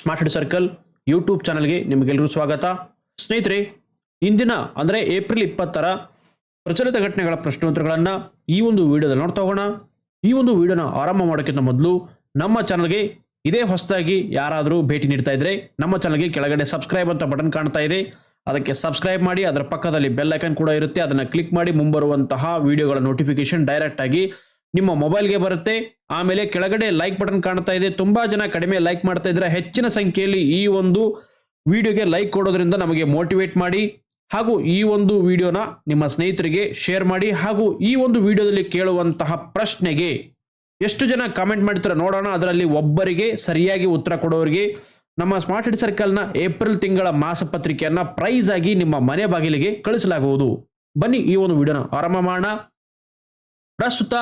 Smart head circle YouTube ಚಾನಲ್ಗೆ ನಿಮಗೆಲ್ಲರೂ ಸ್ವಾಗತ. ಸ್ನೇಹಿತರೆ, ಇಂದಿನ, ಅಂದರೆ ಏಪ್ರಿಲ್ ಇಪ್ಪತ್ತರ ಪ್ರಚಲಿತ ಘಟನೆಗಳ ಪ್ರಶ್ನೋತ್ತರಗಳನ್ನು ಈ ಒಂದು ವಿಡಿಯೋದಲ್ಲಿ ನೋಡ್ತಾ ಹೋಗೋಣ. ಈ ಒಂದು ವಿಡಿಯೋನ ಆರಂಭ ಮಾಡೋಕ್ಕಿಂತ ಮೊದಲು ನಮ್ಮ ಚಾನಲ್ಗೆ ಇದೇ ಹೊಸದಾಗಿ ಯಾರಾದರೂ ಭೇಟಿ ನೀಡ್ತಾ ಇದ್ರೆ, ನಮ್ಮ ಚಾನಲ್ಗೆ ಕೆಳಗಡೆ ಸಬ್ಸ್ಕ್ರೈಬ್ ಅಂತ ಬಟನ್ ಕಾಣ್ತಾ ಇದೆ. ಅದಕ್ಕೆ ಸಬ್ಸ್ಕ್ರೈಬ್ ಮಾಡಿ, ಅದರ ಪಕ್ಕದಲ್ಲಿ ಬೆಲ್ ಐಕನ್ ಕೂಡ ಇರುತ್ತೆ. ಅದನ್ನು ಕ್ಲಿಕ್ ಮಾಡಿ, ಮುಂಬರುವಂತಹ ವಿಡಿಯೋಗಳ ನೋಟಿಫಿಕೇಶನ್ ಡೈರೆಕ್ಟ್ ಆಗಿ ನಿಮ್ಮ ಮೊಬೈಲ್ಗೆ ಬರುತ್ತೆ. ಆಮೇಲೆ ಕೆಳಗಡೆ ಲೈಕ್ ಬಟನ್ ಕಾಣ್ತಾ ಇದೆ. ತುಂಬಾ ಜನ ಕಡಿಮೆ ಲೈಕ್ ಮಾಡ್ತಾ ಇದ್ರೆ ಹೆಚ್ಚಿನ ಸಂಖ್ಯೆಯಲ್ಲಿ ಈ ಒಂದು ವಿಡಿಯೋಗೆ ಲೈಕ್ ಕೊಡೋದ್ರಿಂದ ನಮಗೆ ಮೋಟಿವೇಟ್ ಮಾಡಿ ಹಾಗೂ ಈ ಒಂದು ವಿಡಿಯೋನ ನಿಮ್ಮ ಸ್ನೇಹಿತರಿಗೆ ಶೇರ್ ಮಾಡಿ ಹಾಗೂ ಈ ಒಂದು ವಿಡಿಯೋದಲ್ಲಿ ಕೇಳುವಂತಹ ಪ್ರಶ್ನೆಗೆ ಎಷ್ಟು ಜನ ಕಾಮೆಂಟ್ ಮಾಡ್ತಾರೆ ನೋಡೋಣ. ಅದರಲ್ಲಿ ಒಬ್ಬರಿಗೆ ಸರಿಯಾಗಿ ಉತ್ತರ ಕೊಡೋರಿಗೆ ನಮ್ಮ ಸ್ಮಾರ್ಟ್ ಹೆಡ್ ಸರ್ಕಲ್ನ ಏಪ್ರಿಲ್ ತಿಂಗಳ ಮಾಸಪತ್ರಿಕೆಯನ್ನು ಪ್ರೈಸ್ ಆಗಿ ನಿಮ್ಮ ಮನೆ ಬಾಗಿಲಿಗೆ ಕಳಿಸಲಾಗುವುದು. ಬನ್ನಿ ಈ ಒಂದು ವಿಡಿಯೋನ ಆರಂಭ ಮಾಡೋಣ. ಪ್ರಸ್ತುತ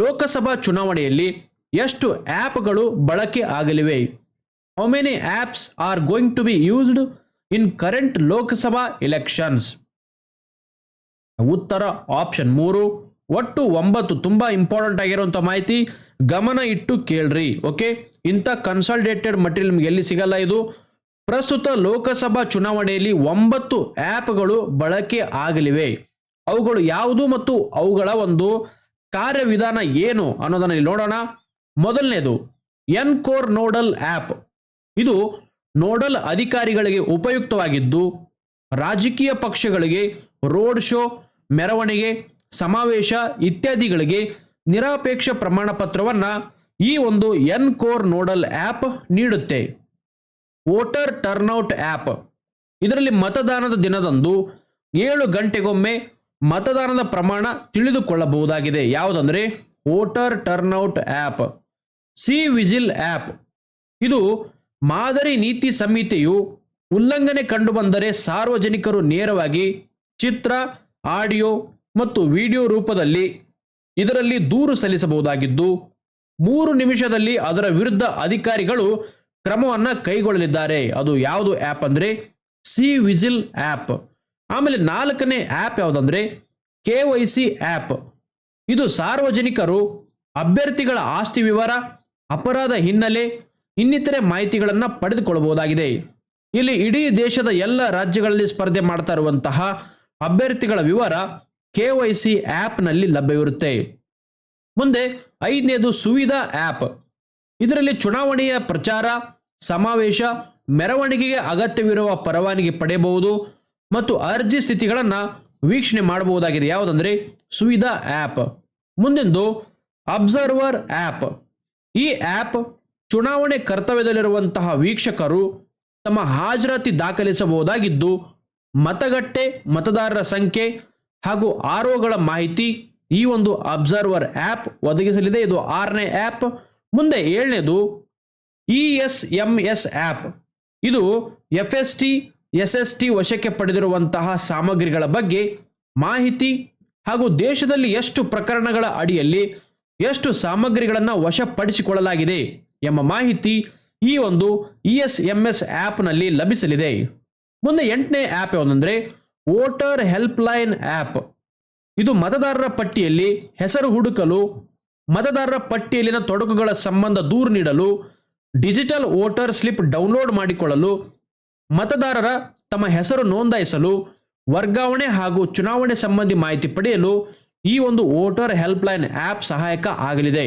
ಲೋಕಸಭಾ ಚುನಾವಣೆಯಲ್ಲಿ ಎಷ್ಟು ಆ್ಯಪ್ಗಳು ಬಳಕೆ ಆಗಲಿವೆ? How many apps are going to be used in current Lok Sabha elections ಉತ್ತರ ಆಪ್ಷನ್ ಮೂರು. ಒಟ್ಟು ಒಂಬತ್ತು ತುಂಬ ಇಂಪಾರ್ಟೆಂಟ್ ಆಗಿರುವಂಥ ಮಾಹಿತಿ ಗಮನ ಇಟ್ಟು ಕೇಳ್ರಿ ಓಕೆ ಇಂಥ ಕನ್ಸಲ್ಟೇಟೆಡ್ ಮಟೀರಿಯಲ್ ನಿಮ್ಗೆ ಎಲ್ಲಿ ಸಿಗಲ್ಲ ಇದು? ಪ್ರಸ್ತುತ ಲೋಕಸಭಾ ಚುನಾವಣೆಯಲ್ಲಿ ಒಂಬತ್ತು ಆ್ಯಪ್ಗಳು ಬಳಕೆ ಆಗಲಿವೆ. ಅವುಗಳು ಯಾವುದು ಮತ್ತು ಅವುಗಳ ಒಂದು ಕಾರ್ಯವಿಧಾನ ಏನು ಅನ್ನೋದನ್ನ ಇಲ್ಲಿ ನೋಡೋಣ. ಮೊದಲನೇದು ಎನ್ ಕೋರ್ ನೋಡಲ್ ಆ್ಯಪ್. ಇದು ನೋಡಲ್ ಅಧಿಕಾರಿಗಳಿಗೆ ಉಪಯುಕ್ತವಾಗಿದ್ದು, ರಾಜಕೀಯ ಪಕ್ಷಗಳಿಗೆ, ರೋಡ್ ಶೋ, ಮೆರವಣಿಗೆ, ಸಮಾವೇಶ ಇತ್ಯಾದಿಗಳಿಗೆ ನಿರಾಪೇಕ್ಷ ಪ್ರಮಾಣ ಪತ್ರವನ್ನ ಈ ಒಂದು ಎನ್ ಕೋರ್ ನೋಡಲ್ ಆ್ಯಪ್ ನೀಡುತ್ತೆ. Voter turnout app. ಇದರಲ್ಲಿ ಮತದಾನದ ದಿನದಂದು ಏಳು ಗಂಟೆಗೊಮ್ಮೆ ಮತದಾನದ ಪ್ರಮಾಣ ತಿಳಿದುಕೊಳ್ಳಬಹುದಾಗಿದೆ. ಯಾವುದಂದ್ರೆ voter turnout app, C vigil app. ಇದು ಮಾದರಿ ನೀತಿ ಸಂಹಿತೆಯು ಉಲ್ಲಂಘನೆ ಕಂಡುಬಂದರೆ ಸಾರ್ವಜನಿಕರು ನೇರವಾಗಿ ಚಿತ್ರ, ಆಡಿಯೋ ಮತ್ತು ವಿಡಿಯೋ ರೂಪದಲ್ಲಿ ಇದರಲ್ಲಿ ದೂರು ಸಲ್ಲಿಸಬಹುದಾಗಿದ್ದು, ಮೂರು ನಿಮಿಷದಲ್ಲಿ ಅದರ ವಿರುದ್ಧ ಅಧಿಕಾರಿಗಳು ಕ್ರಮವನ್ನು ಕೈಗೊಳ್ಳಲಿದ್ದಾರೆ. ಅದು ಯಾವುದು ಆ್ಯಪ್ ಅಂದರೆ ಸಿ ವಿಜಿಲ್ ಆ್ಯಪ್. ಆಮೇಲೆ ನಾಲ್ಕನೇ ಆ್ಯಪ್ ಯಾವುದಂದ್ರೆ ಕೆ ವೈ ಸಿ ಆ್ಯಪ್ ಇದು ಸಾರ್ವಜನಿಕರು, ಅಭ್ಯರ್ಥಿಗಳ ಆಸ್ತಿ ವಿವರ, ಅಪರಾಧ ಹಿನ್ನೆಲೆ, ಇನ್ನಿತರೆ ಮಾಹಿತಿಗಳನ್ನು ಪಡೆದುಕೊಳ್ಳಬಹುದಾಗಿದೆ ಇಲ್ಲಿ ಇಡೀ ದೇಶದ ಎಲ್ಲ ರಾಜ್ಯಗಳಲ್ಲಿ ಸ್ಪರ್ಧೆ ಮಾಡ್ತಾ ಇರುವಂತಹ ಅಭ್ಯರ್ಥಿಗಳ ವಿವರ ಕೆ ವೈ ಸಿ ಆ್ಯಪ್ನಲ್ಲಿ ಲಭ್ಯವಿರುತ್ತೆ. ಮುಂದೆ ಐದನೇದು ಸುವಿಧಾ ಆ್ಯಪ್ ಇದರಲ್ಲಿ ಚುನಾವಣೆಯ ಪ್ರಚಾರ, ಸಮಾವೇಶ, ಮೆರವಣಿಗೆಗೆ ಅಗತ್ಯವಿರುವ ಪರವಾನಗಿ ಪಡೆಯಬಹುದು. ಮತ್ತು ಅರ್ಜಿ ಸ್ಥಿತಿಗಳನ್ನು ವೀಕ್ಷಣೆ ಮಾಡಬಹುದಾಗಿದೆ. ಯಾವುದಂದರೆ ಸುವಿಧಾ ಆ್ಯಪ್ ಮುಂದೆಂದು ಅಬ್ಸರ್ವರ್ ಆ್ಯಪ್ ಈ ಆ್ಯಪ್ ಚುನಾವಣೆ ಕರ್ತವ್ಯದಲ್ಲಿರುವಂತಹ ವೀಕ್ಷಕರು ತಮ್ಮ ಹಾಜರಾತಿ ದಾಖಲಿಸಬಹುದಾಗಿದ್ದು, ಮತಗಟ್ಟೆ, ಮತದಾರರ ಸಂಖ್ಯೆ ಹಾಗೂ ಆರೋಗಳ ಮಾಹಿತಿ ಈ ಒಂದು ಅಬ್ಸರ್ವರ್ ಆ್ಯಪ್ ಒದಗಿಸಲಿದೆ. ಇದು ಆರನೇ ಆ್ಯಪ್ ಮುಂದೆ ಏಳನೇದು E S M S app ಇದು F S T S S T ವಶಕ್ಕೆ ಪಡೆದಿರುವಂತಹ ಸಾಮಗ್ರಿಗಳ ಬಗ್ಗೆ ಮಾಹಿತಿ ಹಾಗೂ ದೇಶದಲ್ಲಿ ಎಷ್ಟು ಪ್ರಕರಣಗಳ ಅಡಿಯಲ್ಲಿ ಎಷ್ಟು ಸಾಮಗ್ರಿಗಳನ್ನು ವಶಪಡಿಸಿಕೊಳ್ಳಲಾಗಿದೆ ಎಂಬ ಮಾಹಿತಿ ಈ ಒಂದು ಇ ಎಸ್ ಎಂ ಎಸ್ ಆ್ಯಪ್ನಲ್ಲಿ ಲಭಿಸಲಿದೆ. ಮುಂದೆ ಎಂಟನೇ ಆ್ಯಪ್ ಯಾವುದಂದ್ರೆ ವೋಟರ್ ಹೆಲ್ಪ್ ಲೈನ್ ಆ್ಯಪ್. ಇದು ಮತದಾರರ ಪಟ್ಟಿಯಲ್ಲಿ ಹೆಸರು ಹುಡುಕಲು, ಮತದಾರರ ಪಟ್ಟಿಯಲ್ಲಿನ ತೊಡಕುಗಳ ಸಂಬಂಧ ದೂರು ನೀಡಲು, ಡಿಜಿಟಲ್ ವೋಟರ್ ಸ್ಲಿಪ್ ಡೌನ್ಲೋಡ್ ಮಾಡಿಕೊಳ್ಳಲು ಮತದಾರರ ತಮ್ಮ ಹೆಸರು ನೋಂದಾಯಿಸಲು, ವರ್ಗಾವಣೆ ಹಾಗೂ ಚುನಾವಣೆ ಸಂಬಂಧಿ ಮಾಹಿತಿ ಪಡೆಯಲು ಈ ಒಂದು ವೋಟರ್ ಹೆಲ್ಪ್ ಲೈನ್ ಆ್ಯಪ್ ಸಹಾಯಕ ಆಗಲಿದೆ.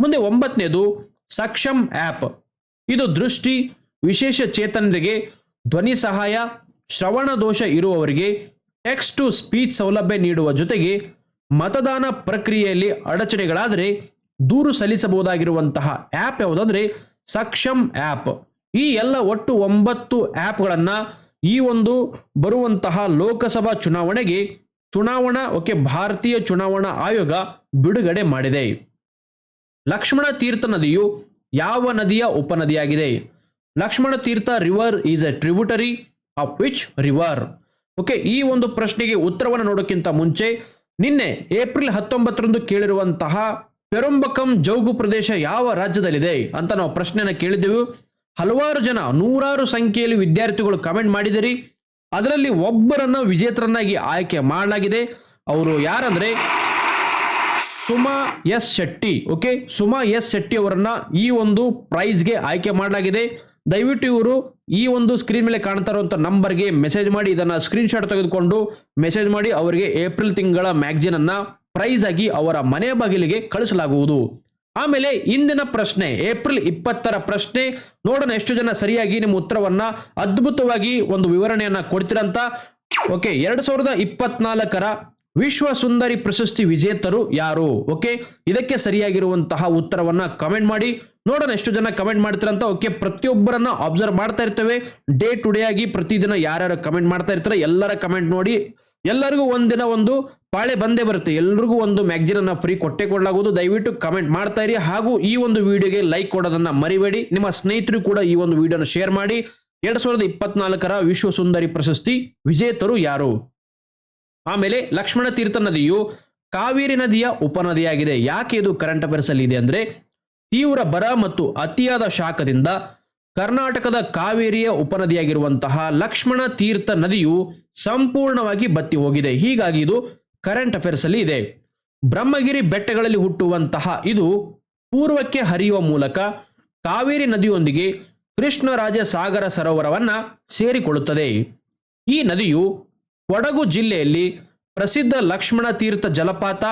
ಮುಂದೆ ಒಂಬತ್ತನೇದು ಸಕ್ಷಮ್ ಆ್ಯಪ್. ಇದು ದೃಷ್ಟಿ, ವಿಶೇಷ ಚೇತನರಿಗೆ ಧ್ವನಿ ಸಹಾಯ, ಶ್ರವಣ ದೋಷ ಇರುವವರಿಗೆ ಟೆಕ್ಸ್ಟ್ ಟು ಸ್ಪೀಚ್ ಸೌಲಭ್ಯ ನೀಡುವ ಜೊತೆಗೆ ಮತದಾನ ಪ್ರಕ್ರಿಯೆಯಲ್ಲಿ ಅಡಚಣೆಗಳಾದರೆ ದೂರು ಸಲ್ಲಿಸಬಹುದಾಗಿರುವಂತಹ ಆ್ಯಪ್ ಯಾವುದಂದ್ರೆ ಸಕ್ಷಮ್ ಆ್ಯಪ್. ಈ ಎಲ್ಲ ಒಟ್ಟು ಒಂಬತ್ತು ಆ್ಯಪ್ಗಳನ್ನು ಈ ಒಂದು ಬರುವಂತಹ ಲೋಕಸಭಾ ಚುನಾವಣೆಗೆ ಚುನಾವಣಾ, ಓಕೆ, ಭಾರತೀಯ ಚುನಾವಣಾ ಆಯೋಗ ಬಿಡುಗಡೆ ಮಾಡಿದೆ. ಲಕ್ಷ್ಮಣ ತೀರ್ಥ ನದಿಯು ಯಾವ ನದಿಯ ಉಪನದಿಯಾಗಿದೆ? Lakshmana Tirtha river is a tributary of which river? Okay, ಈ ಒಂದು ಪ್ರಶ್ನೆಗೆ ಉತ್ತರವನ್ನು ನೋಡೋಕ್ಕಿಂತ ಮುಂಚೆ ನಿನ್ನೆ ಏಪ್ರಿಲ್ ಹತ್ತೊಂಬತ್ತರಂದು ಕೇಳಿರುವಂತಹ ಪೆರಂಬಕಂ ಜೌಗು ಪ್ರದೇಶ ಯಾವ ರಾಜ್ಯದಲ್ಲಿದೆ ಅಂತ ನಾವು ಪ್ರಶ್ನೆಯನ್ನು ಕೇಳಿದ್ದೆವು ಹಲವಾರು ಜನ, ನೂರಾರು ಸಂಖ್ಯೆಯಲ್ಲಿ ವಿದ್ಯಾರ್ಥಿಗಳು ಕಮೆಂಟ್ ಮಾಡಿದಿರಿ. ಅದರಲ್ಲಿ ಒಬ್ಬರನ್ನ ವಿಜೇತರನ್ನಾಗಿ ಆಯ್ಕೆ ಮಾಡಲಾಗಿದೆ. ಅವರು ಯಾರಂದ್ರೆ Suma S Shetty okay Suma S Shetty ಅವರನ್ನ ಈ ಒಂದು ಪ್ರೈಸ್ಗೆ ಆಯ್ಕೆ ಮಾಡಲಾಗಿದೆ. ದಯವಿಟ್ಟು ಇವರು ಈ ಒಂದು ಸ್ಕ್ರೀನ್ ಮೇಲೆ ಕಾಣ್ತಾ ಇರುವಂಥ ನಂಬರ್ಗೆ ಮೆಸೇಜ್ ಮಾಡಿ, ಇದನ್ನ ಸ್ಕ್ರೀನ್ ಶಾಟ್ ತೆಗೆದುಕೊಂಡು ಮೆಸೇಜ್ ಮಾಡಿ, ಅವರಿಗೆ ಏಪ್ರಿಲ್ ತಿಂಗಳ ಮ್ಯಾಗಜಿನ್ ಅನ್ನ ಪ್ರೈಸ್ ಆಗಿ ಅವರ ಮನೆ ಬಾಗಿಲಿಗೆ ಕಳಿಸಲಾಗುವುದು. ಆಮೇಲೆ ಇಂದಿನ ಪ್ರಶ್ನೆ, ಏಪ್ರಿಲ್ ಇಪ್ಪತ್ತರ ಪ್ರಶ್ನೆ. ನೋಡೋಣ ಎಷ್ಟು ಜನ ಸರಿಯಾಗಿ ನಿಮ್ಮ ಉತ್ತರವನ್ನ ಅದ್ಭುತವಾಗಿ ಒಂದು ವಿವರಣೆಯನ್ನ ಕೊಡ್ತೀರಂತ. ಓಕೆ, ಎರಡ್ ಸಾವಿರದ ಇಪ್ಪತ್ನಾಲ್ಕರ ವಿಶ್ವ ಸುಂದರಿ ಪ್ರಶಸ್ತಿ ವಿಜೇತರು ಯಾರು? ಓಕೆ, ಇದಕ್ಕೆ ಸರಿಯಾಗಿರುವಂತಹ ಉತ್ತರವನ್ನ ಕಮೆಂಟ್ ಮಾಡಿ. ನೋಡೋಣ ಎಷ್ಟು ಜನ ಕಮೆಂಟ್ ಮಾಡ್ತೀರಂತ. ಓಕೆ, ಪ್ರತಿಯೊಬ್ಬರನ್ನ ಅಬ್ಸರ್ವ್ ಮಾಡ್ತಾ ಇರ್ತೇವೆ. ಡೇ ಟು ಡೇ ಆಗಿ ಪ್ರತಿದಿನ ಯಾರ್ಯಾರು ಕಮೆಂಟ್ ಮಾಡ್ತಾ ಇರ್ತಾರೆ ಎಲ್ಲರ ಕಮೆಂಟ್ ನೋಡಿ. ಎಲ್ಲರಿಗೂ ಒಂದಿನ ಒಂದು ಪಾಳೆ ಬಂದೇ ಬರುತ್ತೆ. ಎಲ್ರಿಗೂ ಒಂದು ಮ್ಯಾಗ್ಜಿನ್ ಅನ್ನ ಫ್ರೀ ಕೊಟ್ಟೆ ಕೊಡಲಾಗುವುದು. ದಯವಿಟ್ಟು ಕಮೆಂಟ್ ಮಾಡ್ತಾ ಇರಿ. ಹಾಗೂ ಈ ಒಂದು ವಿಡಿಯೋಗೆ ಲೈಕ್ ಕೊಡೋದನ್ನ ಮರಿಬೇಡಿ. ನಿಮ್ಮ ಸ್ನೇಹಿತರು ಕೂಡ ಈ ಒಂದು ವಿಡಿಯೋನ ಶೇರ್ ಮಾಡಿ. ಎರಡ್ ಸಾವಿರದ ಇಪ್ಪತ್ನಾಲ್ಕರ ವಿಶ್ವ ಸುಂದರಿ ಪ್ರಶಸ್ತಿ ವಿಜೇತರು ಯಾರು? ಆಮೇಲೆ ಲಕ್ಷ್ಮಣ ತೀರ್ಥ ನದಿಯು ಕಾವೇರಿ ನದಿಯ ಉಪನದಿಯಾಗಿದೆ. ಯಾಕೆ ಇದು ಕರೆಂಟ್ ಅಫೇರ್ಸ್ ಅಲ್ಲಿ ಇದೆ ಅಂದ್ರೆ ತೀವ್ರ ಬರ ಮತ್ತು ಅತಿಯಾದ ಶಾಖದಿಂದ ಕರ್ನಾಟಕದ ಕಾವೇರಿಯ ಉಪನದಿಯಾಗಿರುವಂತಹ ಲಕ್ಷ್ಮಣ ತೀರ್ಥ ನದಿಯು ಸಂಪೂರ್ಣವಾಗಿ ಬತ್ತಿ ಹೋಗಿದೆ. ಹೀಗಾಗಿ ಇದು ಕರೆಂಟ್ ಅಫೇರ್ಸ್ ಅಲ್ಲಿ ಇದೆ. ಬ್ರಹ್ಮಗಿರಿ ಬೆಟ್ಟಗಳಲ್ಲಿ ಹುಟ್ಟುವಂತಹ ಇದು ಪೂರ್ವಕ್ಕೆ ಹರಿಯುವ ಮೂಲಕ ಕಾವೇರಿ ನದಿಯೊಂದಿಗೆ ಕೃಷ್ಣರಾಜ ಸಾಗರ ಸರೋವರವನ್ನ ಸೇರಿಕೊಳ್ಳುತ್ತದೆ. ಈ ನದಿಯು ಕೊಡಗು ಜಿಲ್ಲೆಯಲ್ಲಿ ಪ್ರಸಿದ್ಧ ಲಕ್ಷ್ಮಣ ತೀರ್ಥ ಜಲಪಾತ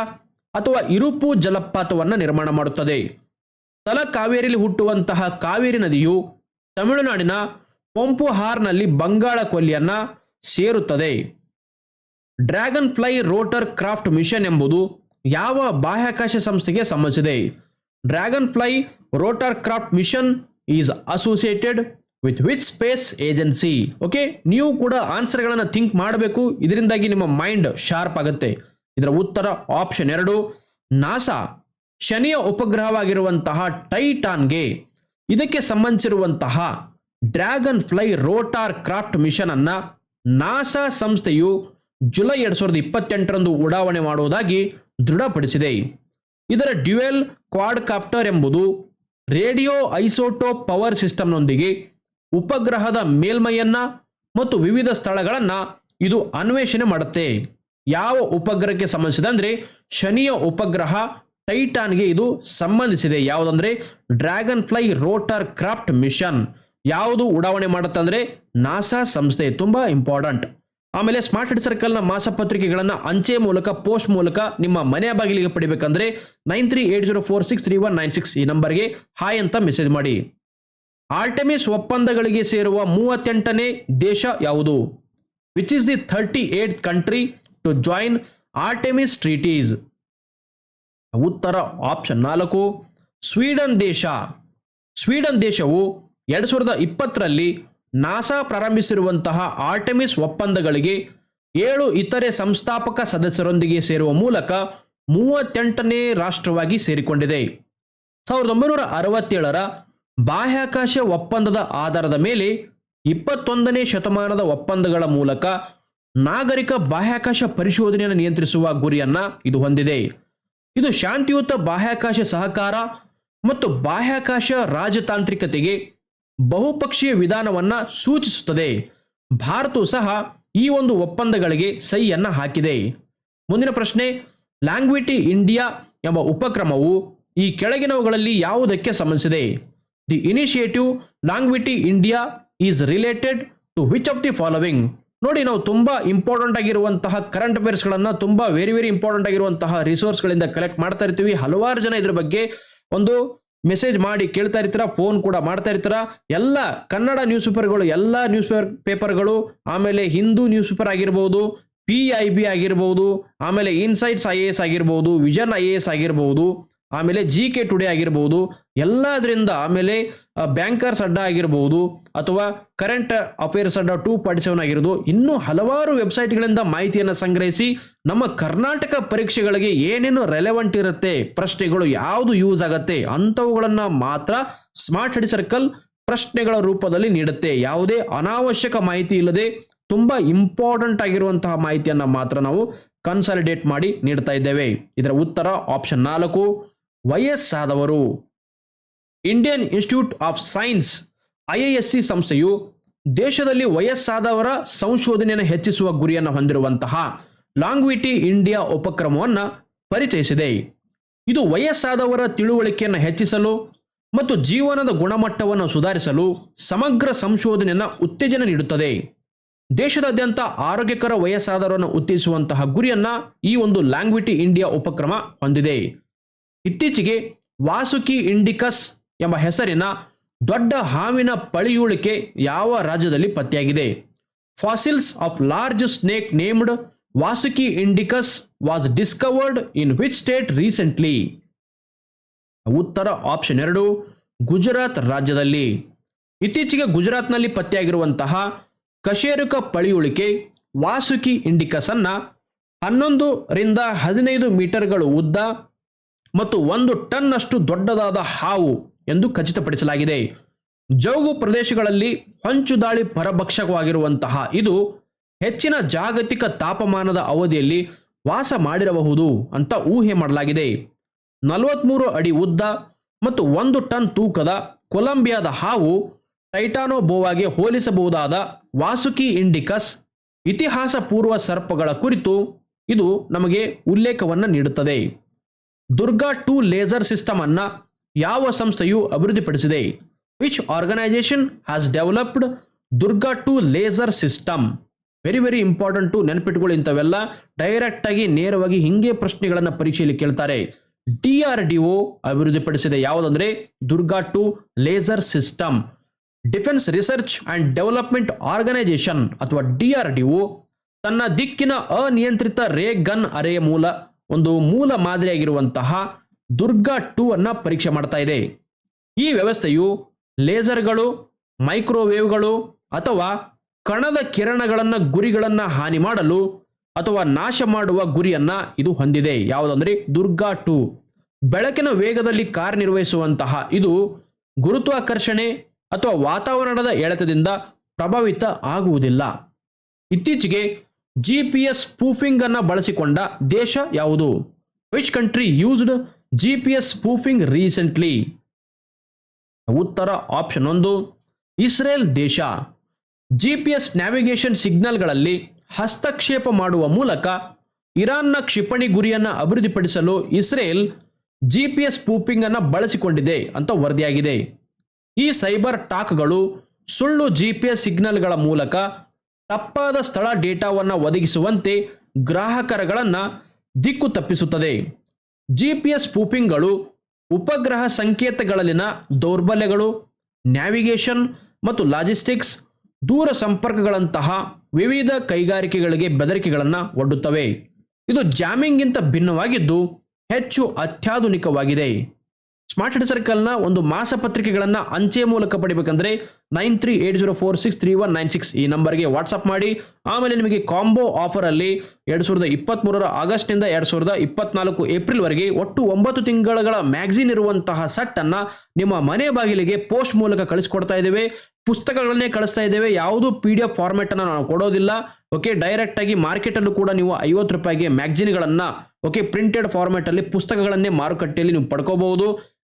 ಅಥವಾ ಇರುಪು ಜಲಪಾತವನ್ನು ನಿರ್ಮಾಣ ಮಾಡುತ್ತದೆ. ತಲ ಕಾವೇರಿಯಲ್ಲಿ ಹುಟ್ಟುವಂತಹ ಕಾವೇರಿ ನದಿಯು ತಮಿಳುನಾಡಿನ ಪೊಂಪುಹಾರ್ನಲ್ಲಿ ಬಂಗಾಳ ಕೊಲ್ಲಿಯನ್ನ ಸೇರುತ್ತದೆ. Dragonfly rotorcraft mission ಎಂಬುದು ಯಾವ ಬಾಹ್ಯಾಕಾಶ ಸಂಸ್ಥೆಗೆ ಸಂಬಂಧಿಸಿದೆ? Dragonfly rotorcraft mission is associated with with space agency? Okay, ನೀವು ಕೂಡ ಆನ್ಸರ್ಗಳನ್ನು ಥಿಂಕ್ ಮಾಡಬೇಕು. ಇದರಿಂದಾಗಿ ನಿಮ್ಮ ಮೈಂಡ್ ಶಾರ್ಪ್ ಆಗುತ್ತೆ. ಇದರ ಉತ್ತರ ಆಪ್ಷನ್ ಎರಡು, ನಾಸಾ ಶನಿಯ ಉಪಗ್ರಹವಾಗಿರುವಂತಹ ಟೈಟಾನ್ಗೆ ಇದಕ್ಕೆ ಸಂಬಂಧಿಸಿರುವಂತಹ dragon fly rotor craft mission ಅನ್ನ ನಾಸಾ ಸಂಸ್ಥೆಯು ಜುಲೈ ಎರಡ್ ಸಾವಿರದ ಇಪ್ಪತ್ತೆಂಟರಂದು ಉಡಾವಣೆ ಮಾಡುವುದಾಗಿ ದೃಢಪಡಿಸಿದೆ. ಇದರ ಡ್ಯುಯಲ್ ಕ್ವಾಡ್ಕಾಪ್ಟರ್ ಎಂಬುದು ರೇಡಿಯೋ ಐಸೋಟೋ ಪವರ್ ಸಿಸ್ಟಮ್ನೊಂದಿಗೆ ಉಪಗ್ರಹದ ಮೇಲ್ಮೈಯನ್ನ ಮತ್ತು ವಿವಿಧ ಸ್ಥಳಗಳನ್ನು ಇದು ಅನ್ವೇಷಣೆ ಮಾಡುತ್ತೆ. ಯಾವ ಉಪಗ್ರಹಕ್ಕೆ ಸಂಬಂಧಿಸಿದೆ ಅಂದ್ರೆ ಶನಿಯ ಉಪಗ್ರಹ ಟೈಟಾನ್ಗೆ ಇದು ಸಂಬಂಧಿಸಿದೆ. ಯಾವುದಂದ್ರೆ dragonfly rotorcraft mission. ಯಾವುದು ಉಡಾವಣೆ ಮಾಡುತ್ತೆ ಅಂದರೆ ನಾಸಾ ಸಂಸ್ಥೆ, ತುಂಬಾ ಇಂಪಾರ್ಟೆಂಟ್. ಆಮೇಲೆ ಸ್ಮಾರ್ಟ್ ಹೆಡ್ ಸರ್ಕಲ್ನ ಮಾಸಪತ್ರಿಕೆಗಳನ್ನು ಅಂಚೆ ಮೂಲಕ ಪೋಸ್ಟ್ ಮೂಲಕ ನಿಮ್ಮ ಮನೆಯ ಬಾಗಿಲಿಗೆ ಪಡಿಬೇಕಂದ್ರೆ nine three eight zero four six three one nine six ಈ ನಂಬರ್ಗೆ ಹಾಯ್ ಅಂತ ಮೆಸೇಜ್ ಮಾಡಿ. ಆರ್ಟೆಮಿಸ್ ಒಪ್ಪಂದಗಳಿಗೆ ಸೇರುವ ಮೂವತ್ತೆಂಟನೇ ದೇಶ ಯಾವುದು? Which is the thirty eight country to join Artemis treaties ಉತ್ತರ ಆಪ್ಷನ್ ನಾಲ್ಕು ಸ್ವೀಡನ್ ದೇಶ. ಸ್ವೀಡನ್ ದೇಶವು ಎರಡು ಸಾವಿರದ ಇಪ್ಪತ್ತರಲ್ಲಿ ನಾಸಾ ಪ್ರಾರಂಭಿಸಿರುವಂತಹ ಆರ್ಟೆಮಿಸ್ ಒಪ್ಪಂದಗಳಿಗೆ ಏಳು ಇತರೆ ಸಂಸ್ಥಾಪಕ ಸದಸ್ಯರೊಂದಿಗೆ ಸೇರುವ ಮೂಲಕ ಮೂವತ್ತೆಂಟನೇ ರಾಷ್ಟ್ರವಾಗಿ ಸೇರಿಕೊಂಡಿದೆ. ಸಾವಿರದ ಒಂಬೈನೂರ ಅರವತ್ತೇಳರ ಬಾಹ್ಯಾಕಾಶ ಒಪ್ಪಂದದ ಆಧಾರದ ಮೇಲೆ ಇಪ್ಪತ್ತೊಂದನೇ ಶತಮಾನದ ಒಪ್ಪಂದಗಳ ಮೂಲಕ ನಾಗರಿಕ ಬಾಹ್ಯಾಕಾಶ ಪರಿಶೋಧನೆಯನ್ನು ನಿಯಂತ್ರಿಸುವ ಗುರಿಯನ್ನ ಇದು ಹೊಂದಿದೆ. ಇದು ಶಾಂತಿಯುತ ಬಾಹ್ಯಾಕಾಶ ಸಹಕಾರ ಮತ್ತು ಬಾಹ್ಯಾಕಾಶ ರಾಜತಾಂತ್ರಿಕತೆಗೆ ಬಹುಪಕ್ಷೀಯ ವಿಧಾನವನ್ನು ಸೂಚಿಸುತ್ತದೆ. ಭಾರತವು ಸಹ ಈ ಒಂದು ಒಪ್ಪಂದಗಳಿಗೆ ಸಹಿಯನ್ನು ಹಾಕಿದೆ. ಮುಂದಿನ ಪ್ರಶ್ನೆ, ಲ್ಯಾಂಗ್ವಿಟಿ ಇಂಡಿಯಾ ಎಂಬ ಉಪಕ್ರಮವು ಈ ಕೆಳಗಿನವುಗಳಲ್ಲಿ ಯಾವುದಕ್ಕೆ ಸಂಬಂಧಿಸಿದೆ? The initiative longevity India is related to which of the following? ನೋಡಿ, ನಾವು ತುಂಬ ಇಂಪಾರ್ಟೆಂಟ್ ಆಗಿರುವಂತಹ ಕರೆಂಟ್ ಅಫೇರ್ಸ್ಗಳನ್ನು ತುಂಬ ವೆರಿ ವೆರಿ ಇಂಪಾರ್ಟೆಂಟ್ ಆಗಿರುವಂತಹ ರಿಸೋರ್ಸ್ಗಳಿಂದ ಕಲೆಕ್ಟ್ ಮಾಡ್ತಾ ಇರ್ತೀವಿ. ಹಲವಾರು ಜನ ಇದ್ರ ಬಗ್ಗೆ ಒಂದು ಮೆಸೇಜ್ ಮಾಡಿ ಕೇಳ್ತಾ ಇರ್ತೀರಾ, ಫೋನ್ ಕೂಡ ಮಾಡ್ತಾ ಇರ್ತೀರಾ, ಎಲ್ಲ ಕನ್ನಡ ನ್ಯೂಸ್ ಪೇಪರ್ಗಳು ಎಲ್ಲ ನ್ಯೂಸ್ ಪೇಪರ್ಗಳು ಆಮೇಲೆ ಹಿಂದೂ ನ್ಯೂಸ್ ಪೇಪರ್ ಆಗಿರ್ಬೋದು ಪಿ ಐ ಬಿ ಆಗಿರ್ಬೋದು, ಆಮೇಲೆ ಇನ್ಸೈಟ್ಸ್ ಐ ಎ ಎಸ್ ಆಗಿರ್ಬೋದು ವಿಜನ್ ಐ ಎ ಎಸ್ ಆಗಿರ್ಬೋದು ಆಮೇಲೆ ಜಿ ಕೆ ಟುಡೇ ಆಗಿರ್ಬೋದು, ಎಲ್ಲದರಿಂದ ಆಮೇಲೆ ಬ್ಯಾಂಕರ್ಸ್ ಅಡ್ಡ ಆಗಿರ್ಬೋದು, ಅಥವಾ current affairs adda two forty seven ಆಗಿರೋದು, ಇನ್ನೂ ಹಲವಾರು ವೆಬ್ಸೈಟ್ಗಳಿಂದ ಮಾಹಿತಿಯನ್ನು ಸಂಗ್ರಹಿಸಿ, ನಮ್ಮ ಕರ್ನಾಟಕ ಪರೀಕ್ಷೆಗಳಿಗೆ ಏನೇನು ರೆಲೆವೆಂಟ್ ಇರುತ್ತೆ, ಪ್ರಶ್ನೆಗಳು ಯಾವುದು ಯೂಸ್ ಆಗುತ್ತೆ, ಅಂಥವುಗಳನ್ನು ಮಾತ್ರ ಸ್ಮಾರ್ಟ್ ಸ್ಟಡಿ ಸರ್ಕಲ್ ಪ್ರಶ್ನೆಗಳ ರೂಪದಲ್ಲಿ ನೀಡುತ್ತೆ. ಯಾವುದೇ ಅನಾವಶ್ಯಕ ಮಾಹಿತಿ ಇಲ್ಲದೆ, ತುಂಬ ಇಂಪಾರ್ಟೆಂಟ್ ಆಗಿರುವಂತಹ ಮಾಹಿತಿಯನ್ನು ಮಾತ್ರ ನಾವು ಕನ್ಸಾಲಿಡೇಟ್ ಮಾಡಿ ನೀಡ್ತಾ ಇದ್ದೇವೆ. ಇದರ ಉತ್ತರ ಆಪ್ಷನ್ ನಾಲ್ಕು. ವಯಸ್ಸಾದವರು. Indian institute of science IISc ಸಂಸ್ಥೆಯು ದೇಶದಲ್ಲಿ ವಯಸ್ಸಾದವರ ಸಂಶೋಧನೆಯನ್ನು ಹೆಚ್ಚಿಸುವ ಗುರಿಯನ್ನು ಹೊಂದಿರುವಂತಹ ಲಾಂಗ್ವಿಟಿ ಇಂಡಿಯಾ ಉಪಕ್ರಮವನ್ನು ಪರಿಚಯಿಸಿದೆ. ಇದು ವಯಸ್ಸಾದವರ ತಿಳುವಳಿಕೆಯನ್ನು ಹೆಚ್ಚಿಸಲು ಮತ್ತು ಜೀವನದ ಗುಣಮಟ್ಟವನ್ನು ಸುಧಾರಿಸಲು ಸಮಗ್ರ ಸಂಶೋಧನೆಯನ್ನು ಉತ್ತೇಜನ ನೀಡುತ್ತದೆ. ದೇಶದಾದ್ಯಂತ ಆರೋಗ್ಯಕರ ವಯಸ್ಸಾದವರನ್ನು ಉತ್ತೇಜಿಸುವಂತಹ ಗುರಿಯನ್ನು ಈ ಒಂದು ಲ್ಯಾಂಗ್ವಿಟಿ ಇಂಡಿಯಾ ಉಪಕ್ರಮ ಹೊಂದಿದೆ. ಇತ್ತೀಚೆಗೆ ವಾಸುಕಿ ಇಂಡಿಕಸ್ ಎಂಬ ಹೆಸರಿನ ದೊಡ್ಡ ಹಾವಿನ ಪಳಿಯುಳಿಕೆ ಯಾವ ರಾಜ್ಯದಲ್ಲಿ ಪತ್ತೆಯಾಗಿದೆ? Fossils of large snake named Vasuki indicus was discovered in which state recently ಉತ್ತರ ಆಪ್ಷನ್ ಎರಡು, ಗುಜರಾತ್ ರಾಜ್ಯದಲ್ಲಿ. ಇತ್ತೀಚೆಗೆ ಗುಜರಾತ್ನಲ್ಲಿ ಪತ್ತೆಯಾಗಿರುವಂತಹ ಕಶೇರುಕ ಪಳಿಯುಳಿಕೆ ವಾಸುಕಿ ಇಂಡಿಕಸ್ ಅನ್ನ ಹನ್ನೊಂದರಿಂದ ಹದಿನೈದು ಮೀಟರ್ಗಳು ಉದ್ದ ಮತ್ತು ಒಂದು ಟನ್ನಷ್ಟು ದೊಡ್ಡದಾದ ಹಾವು ಎಂದು ಖಚಿತಪಡಿಸಲಾಗಿದೆ. ಜೌಗು ಪ್ರದೇಶಗಳಲ್ಲಿ ಹೊಂಚುದಾಳಿ ಪರಭಕ್ಷಕವಾಗಿರುವಂತಹ ಇದು ಹೆಚ್ಚಿನ ಜಾಗತಿಕ ತಾಪಮಾನದ ಅವಧಿಯಲ್ಲಿ ವಾಸ ಮಾಡಿರಬಹುದು ಅಂತ ಊಹೆ ಮಾಡಲಾಗಿದೆ. ನಲವತ್ಮೂರು ಅಡಿ ಉದ್ದ ಮತ್ತು ಒಂದು ಟನ್ ತೂಕದ ಕೊಲಂಬಿಯಾದ ಹಾವು ಟೈಟಾನೋಬೋವಾಗೆ ಹೋಲಿಸಬಹುದಾದ ವಾಸುಕಿ ಇಂಡಿಕಸ್ ಇತಿಹಾಸ ಪೂರ್ವ ಸರ್ಪಗಳ ಕುರಿತು ಇದು ನಮಗೆ ಉಲ್ಲೇಖವನ್ನು ನೀಡುತ್ತದೆ. ದುರ್ಗಾ ಟೂ ಲೇಸರ್ ಸಿಸ್ಟಮ್ ಅನ್ನ ಯಾವ ಸಂಸ್ಥೆಯು ಅಭಿವೃದ್ಧಿಪಡಿಸಿದೆ? Which organisation has developed Durga two laser system? Very very important to ನೆನಪಿಟ್ಕೊಳ್ಳಿ ಇಂಥವೆಲ್ಲ. ಡೈರೆಕ್ಟ್ ಆಗಿ, ನೇರವಾಗಿ ಹಿಂಗೆ ಪ್ರಶ್ನೆಗಳನ್ನು ಪರೀಕ್ಷೆಯಲ್ಲಿ ಕೇಳ್ತಾರೆ. ಡಿ ಆರ್ ಡಿ ಒ ಅಭಿವೃದ್ಧಿಪಡಿಸಿದೆ ಯಾವುದಂದ್ರೆ Durga two laser system. Defence research and development organisation ಅಥವಾ ಡಿ ಆರ್ ಡಿ ಒ ತನ್ನ ದಿಕ್ಕಿನ ಅನಿಯಂತ್ರಿತ ರೇ ಗನ್ ಅರೆಯ ಮೂಲ ಒಂದು ಮೂಲ ಮಾದರಿಯಾಗಿರುವಂತಹ ದುರ್ಗಾ ಟೂ ಅನ್ನ ಪರೀಕ್ಷೆ ಮಾಡ್ತಾ ಇದೆ. ಈ ವ್ಯವಸ್ಥೆಯು ಲೇಸರ್ಗಳು, ಮೈಕ್ರೋವೇವ್ಗಳು ಅಥವಾ ಕಣದ ಕಿರಣಗಳನ್ನು ಗುರಿಗಳನ್ನು ಹಾನಿ ಮಾಡಲು ಅಥವಾ ನಾಶ ಮಾಡುವ ಗುರಿಯನ್ನ ಇದು ಹೊಂದಿದೆ. ಯಾವುದಂದ್ರೆ ದುರ್ಗಾ ಟೂ. ಬೆಳಕಿನ ವೇಗದಲ್ಲಿ ಕಾರ್ಯನಿರ್ವಹಿಸುವಂತಹ ಇದು ಗುರುತ್ವಾಕರ್ಷಣೆ ಅಥವಾ ವಾತಾವರಣದ ಎಳೆತದಿಂದ ಪ್ರಭಾವಿತ ಆಗುವುದಿಲ್ಲ. ಇತ್ತೀಚೆಗೆ ಜಿ ಪಿ ಎಸ್ ಸ್ಪೂಫಿಂಗ್ ಅನ್ನ ಬಳಸಿಕೊಂಡ ದೇಶ ಯಾವುದು? Which country used G P S spoofing recently ಉತ್ತರ ಆಪ್ಷನ್ ಒಂದು, ಇಸ್ರೇಲ್ ದೇಶ. ಜಿ ಪಿ ಎಸ್ ನ್ಯಾವಿಗೇಷನ್ ಸಿಗ್ನಲ್ಗಳಲ್ಲಿ ಹಸ್ತಕ್ಷೇಪ ಮಾಡುವ ಮೂಲಕ ಇರಾನ್ನ ಕ್ಷಿಪಣಿ ಗುರಿಯನ್ನು ಅಭಿವೃದ್ಧಿಪಡಿಸಲು ಇಸ್ರೇಲ್ ಜಿ ಪಿ ಎಸ್ ಅನ್ನು ಬಳಸಿಕೊಂಡಿದೆ ಅಂತ ವರದಿಯಾಗಿದೆ. ಈ ಸೈಬರ್ ಟಾಕ್ಗಳು ಸುಳ್ಳು ಜಿ ಪಿ ಎಸ್ ಸಿಗ್ನಲ್ಗಳ ಮೂಲಕ ತಪ್ಪಾದ ಸ್ಥಳ ಡೇಟಾವನ್ನು ಒದಗಿಸುವಂತೆ ಗ್ರಾಹಕರಗಳನ್ನು ದಿಕ್ಕು ತಪ್ಪಿಸುತ್ತದೆ. ಜಿ ಪಿ ಎಸ್ ಪೂಪಿಂಗ್ಗಳು ಉಪಗ್ರಹ ಸಂಕೇತಗಳಲ್ಲಿನ ದೌರ್ಬಲ್ಯಗಳು, ನ್ಯಾವಿಗೇಷನ್ ಮತ್ತು ಲಾಜಿಸ್ಟಿಕ್ಸ್, ದೂರ ಸಂಪರ್ಕಗಳಂತಹ ವಿವಿಧ ಕೈಗಾರಿಕೆಗಳಿಗೆ ಬೆದರಿಕೆಗಳನ್ನು ಒಡ್ಡುತ್ತವೆ. ಇದು ಜಾಮಿಂಗ್ಗಿಂತ ಭಿನ್ನವಾಗಿದ್ದು ಹೆಚ್ಚು ಅತ್ಯಾಧುನಿಕವಾಗಿದೆ. ಸ್ಮಾರ್ಟ್ ಹೆಡ್ ಸರ್ಕಲ್ನ ಒಂದು ಮಾಸಪತ್ರಿಕೆಗಳನ್ನು ಅಂಚೆ ಮೂಲಕ ಪಡಿಬೇಕಂದ್ರೆ nine three eight zero four six three one nine six ಈ ನಂಬರ್ಗೆ ವಾಟ್ಸಪ್ ಮಾಡಿ. ಆಮೇಲೆ ನಿಮಗೆ ಕಾಂಬೋ ಆಫರಲ್ಲಿ ಎರಡು ಸಾವಿರದ ಇಪ್ಪತ್ತ್ಮೂರರ ಆಗಸ್ಟ್ನಿಂದ ಎರಡು ಸಾವಿರದ ಇಪ್ಪತ್ನಾಲ್ಕು ಏಪ್ರಿಲ್ವರೆಗೆ ಒಟ್ಟು ಒಂಬತ್ತು ತಿಂಗಳ ಮ್ಯಾಗ್ಝಿನ್ ಇರುವಂತಹ ಸೆಟ್ಟನ್ನು ನಿಮ್ಮ ಮನೆ ಬಾಗಿಲಿಗೆ ಪೋಸ್ಟ್ ಮೂಲಕ ಕಳಿಸ್ಕೊಡ್ತಾ ಇದ್ದೇವೆ. ಪುಸ್ತಕಗಳನ್ನೇ ಕಳಿಸ್ತಾ ಇದ್ದೇವೆ. ಯಾವುದು ಪಿ ಡಿ ಎಫ್ ಫಾರ್ಮೆಟನ್ನು ನಾವು ಕೊಡೋದಿಲ್ಲ. ಓಕೆ ಡೈರೆಕ್ಟ್ ಆಗಿ ಮಾರ್ಕೆಟಲ್ಲೂ ಕೂಡ ನೀವು ಐವತ್ತು ರೂಪಾಯಿಗೆ ಮ್ಯಾಗ್ಝಿನ್ಗಳನ್ನು ಓಕೆ ಪ್ರಿಂಟೆಡ್ ಫಾರ್ಮೆಟಲ್ಲಿ ಪುಸ್ತಕಗಳನ್ನೇ ಮಾರುಕಟ್ಟೆಯಲ್ಲಿ ನೀವು ಪಡ್ಕೋಬಹುದು.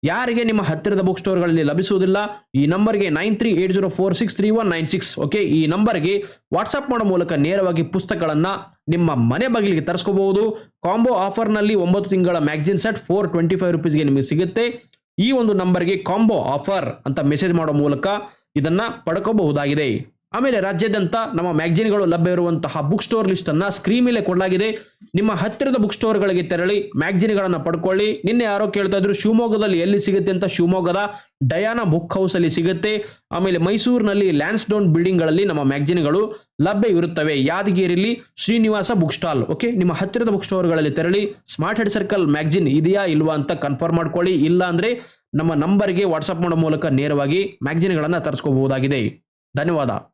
ಯಾರಿಗೆ ನಿಮ್ಮ ಹತ್ತಿರದ ಬುಕ್ ಸ್ಟೋರ್ಗಳಲ್ಲಿ ಲಭಿಸುವುದಿಲ್ಲ, ಈ ನಂಬರ್ಗೆ nine three eight zero four six three one nine six okay ಈ ನಂಬರ್ಗೆ ವಾಟ್ಸಪ್ ಮಾಡೋ ಮೂಲಕ ನೇರವಾಗಿ ಪುಸ್ತಕಗಳನ್ನು ನಿಮ್ಮ ಮನೆ ಬಾಗಿಲಿಗೆ ತರಿಸ್ಕೋಬಹುದು. ಕಾಂಬೋ ಆಫರ್ನಲ್ಲಿ ಒಂಬತ್ತು ತಿಂಗಳ magazine set four twenty five ರುಪೀಸ್ಗೆ ನಿಮಗೆ ಸಿಗುತ್ತೆ. ಈ ಒಂದು ನಂಬರ್ಗೆ ಕಾಂಬೋ ಆಫರ್ ಅಂತ ಮೆಸೇಜ್ ಮಾಡೋ ಮೂಲಕ ಇದನ್ನು ಪಡ್ಕೋಬಹುದಾಗಿದೆ. ಆಮೇಲೆ ರಾಜ್ಯಾದ್ಯಂತ ನಮ್ಮ ಮ್ಯಾಗ್ಜಿನ್ಗಳು ಲಭ್ಯ ಇರುವಂತಹ ಬುಕ್ ಸ್ಟೋರ್ ಲಿಸ್ಟ್ ಅನ್ನ ಸ್ಕ್ರೀನ್ ಮೇಲೆ ಕೊಡಲಾಗಿದೆ. ನಿಮ್ಮ ಹತ್ತಿರದ ಬುಕ್ ಸ್ಟೋರ್ಗಳಿಗೆ ತೆರಳಿ ಮ್ಯಾಗ್ಝಿನ್ಗಳನ್ನು ಪಡ್ಕೊಳ್ಳಿ. ನಿನ್ನೆ ಯಾರೋ ಕೇಳ್ತಾ ಇದ್ರು, ಶಿವಮೊಗ್ಗದಲ್ಲಿ ಎಲ್ಲಿ ಸಿಗುತ್ತೆ ಅಂತ ಶಿವಮೊಗ್ಗದ ಡಯಾನಾ ಬುಕ್ ಹೌಸ್ ಅಲ್ಲಿ ಸಿಗುತ್ತೆ. ಆಮೇಲೆ ಮೈಸೂರಿನಲ್ಲಿ ಲ್ಯಾನ್ಸ್ ಡೌನ್ ಬಿಲ್ಡಿಂಗ್ಗಳಲ್ಲಿ ನಮ್ಮ ಮ್ಯಾಗಜೀನ್ಗಳು ಲಭ್ಯ ಇರುತ್ತವೆ. ಯಾದಗಿರಿಲಿ ಶ್ರೀನಿವಾಸ ಬುಕ್ ಸ್ಟಾಲ್. ಓಕೆ, ನಿಮ್ಮ ಹತ್ತಿರದ ಬುಕ್ ಸ್ಟೋರ್ಗಳಲ್ಲಿ ತೆರಳಿ ಸ್ಮಾರ್ಟ್ ಹೆಡ್ ಸರ್ಕಲ್ ಮ್ಯಾಗ್ಜಿನ್ ಇದೆಯಾ ಇಲ್ವಾ ಅಂತ ಕನ್ಫರ್ಮ್ ಮಾಡ್ಕೊಳ್ಳಿ. ಇಲ್ಲ ಅಂದ್ರೆ ನಮ್ಮ ನಂಬರ್ಗೆ ವಾಟ್ಸಪ್ ಮಾಡೋ ಮೂಲಕ ನೇರವಾಗಿ ಮ್ಯಾಗ್ಜಿನ್ಗಳನ್ನು ತರಿಸ್ಕೋಬಹುದಾಗಿದೆ. ಧನ್ಯವಾದ.